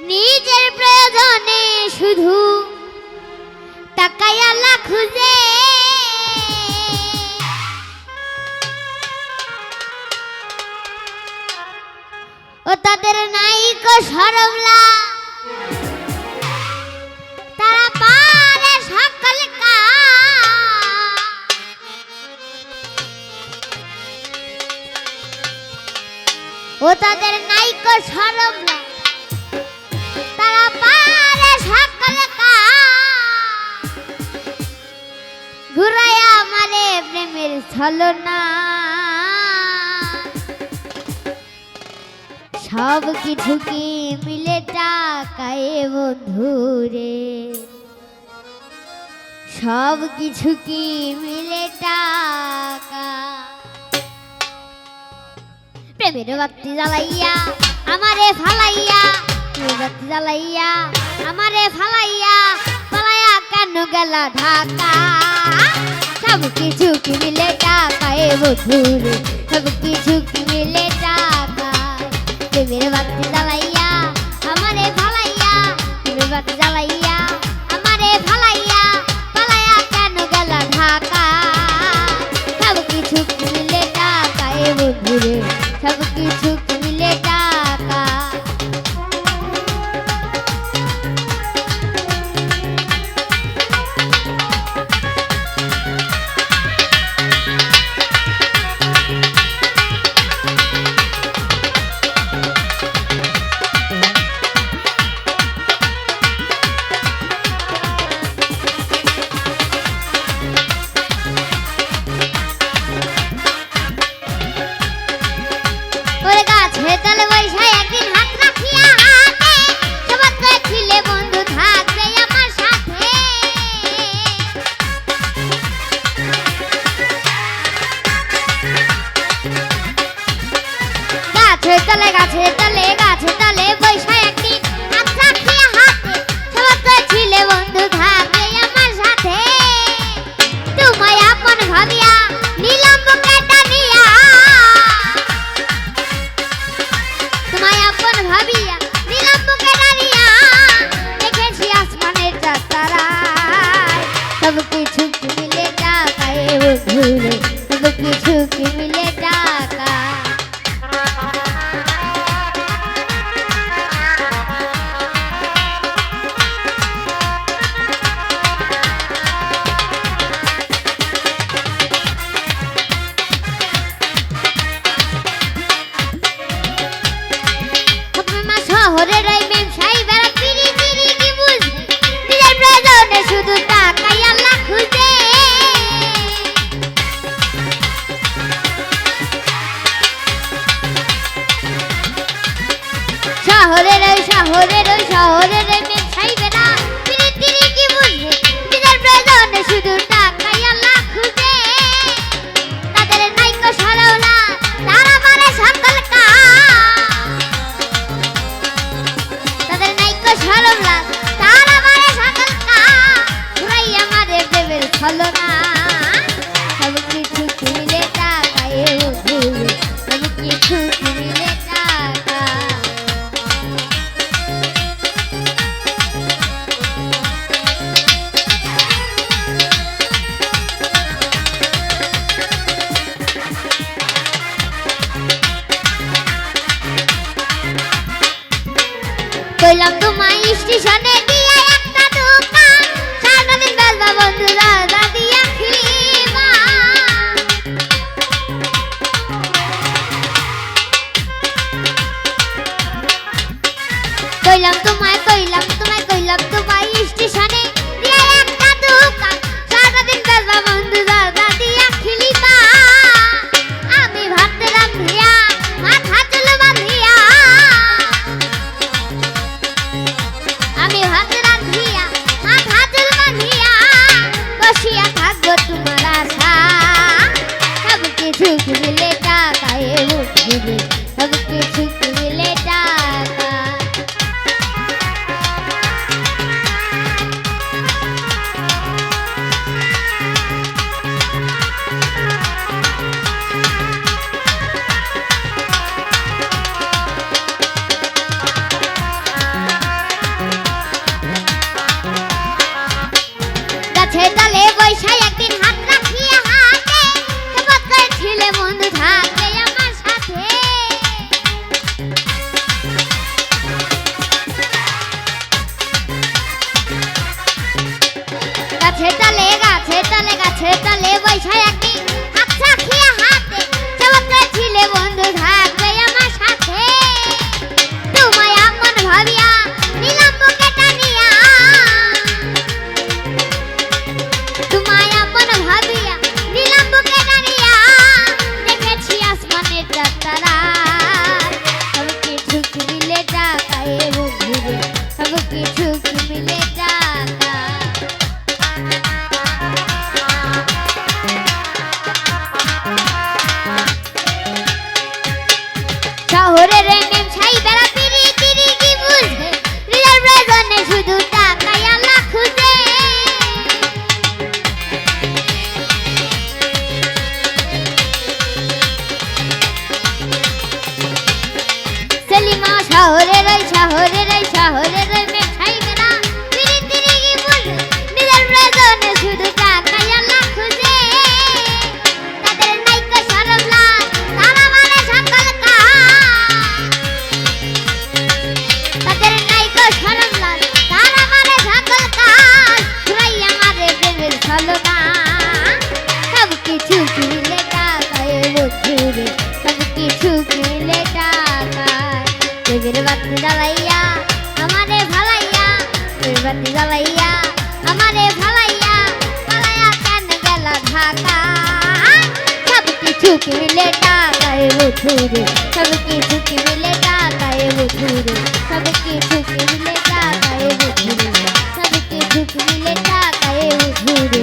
নিজের প্রয়োজনে শুধু আল্লাহ খুঁজে ও তাদের সকল কাজ। ও তাদের নাইক সরম ঘুরাইয়া আমারে প্রেমের ছলনা। সব কিছু কি মিলে টাকায় বন্ধুরে সব কিছু কি মিলে টাকা? প্রেমের বাতি জ্বালাইয়া, আমারে ফালাইয়া, প্রেমের বাতি জ্বালাইয়া, আমারে ফালাইয়া পালাইয়া কেন গেল ঢাকা? সব কিছু কি মিলে টাকায় বধুরে সব কিছু কি মিলে টাকা। প্রেমের বাতি জ্বালাইয়া, আমারে ফালাইয়া, প্রেমের বাতি জ্বালাইয়া, আমারে ফালাইয়া পালাইয়া কেন গেল ঢাকা? সব কিছু কি মিলে টাকায় বন্ধুরে। সব কিছু কি মিলে টাকা। ওরে বৈশা একদিন হাত রাখিয়া হাতে সবার দেখিলে বন্ধু থাকবে আমার সাথে। গাছে তলে গাছে তলে গাছে তলে বৈশা একদিন হাত রাখিয়া হাতে সবার দেখিলে বন্ধু থাকবে আমার সাথে। তোমায় আপন ভাবিয়া কিছু কি মিলে টাকা দেবের ছলনা সব কিছু কিনলে টাকায় সব কিছু কিনলে টাকা। কইলাম তোমায় স্টেশনে দিয়া একটা দোকান। সারাদিন বেলবা বন্ধুরা কইলাম তোমায় কইলাম তোমায় কইলাম তলে গাছে তলে বৈশাই একদিন। হাত রাখিয়া হাতে শপথ করেছিলে বন্ধু, থাকবে আমার সাথে। তোমায় আপন ভাবিয়া নিলাম বুকে টানিয়া তোমায় আপন ভাবিয়া নিলাম বুকে টানিয়া দেখেছি আসমানের তারা সব কিছু মিলে টাকায় বছরে সব কিছু মিলে টাকায় প্রেমের বাতি জ্বালাইয়া আমারে ভালাইয়া প্রেমের বাতি জ্বালাইয়া আমারে ভালাইয়া পালাইয়া কেন গেল ঢাকা সব কিছু কি মিলে টাকায় বছরে সব কিছু কি মিলে টাকায় বছরে সব কিছু কি মিলে টাকায় বছরে সব কিছু কি মিলে টাকায় বছরে